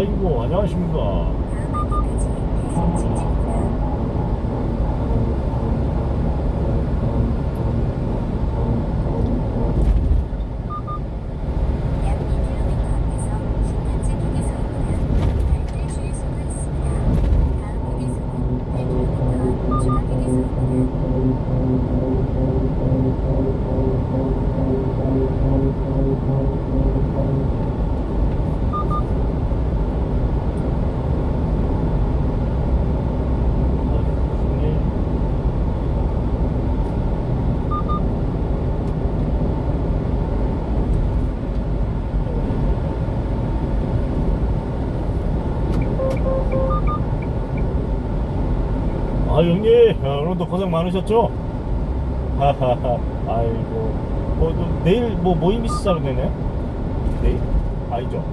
아이고 안녕하십니까. 형님. 아, 오늘도 고생 많으셨죠? 하하하. 아이고. 뭐또 내일 뭐 모임 있으자로 되네 내일? 아니죠.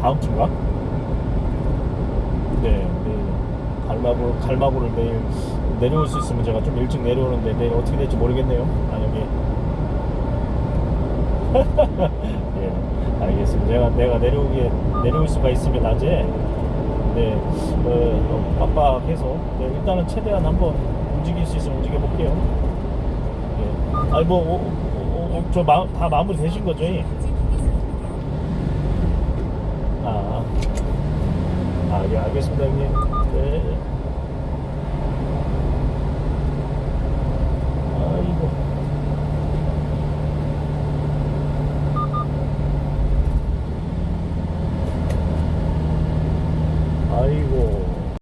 다음 주인가? 네 내일. 갈마고 갈마고를 내일 내려올 수 있으면 제가 좀 일찍 내려오는데 내일 어떻게 될지 모르겠네요. 만약에. 예 알겠습니다. 제가 내가 내려오기에 내려올 수가 있으면 낮에 네, 어, 빡빡해서 네, 일단은 최대한 한번 움직일 수 있으면 움직여 볼게요. 네. 아니 뭐, 어, 어, 어, 마무리 되신 거죠? 예? 아, 아, 예, 알겠습니다, 형님. 네.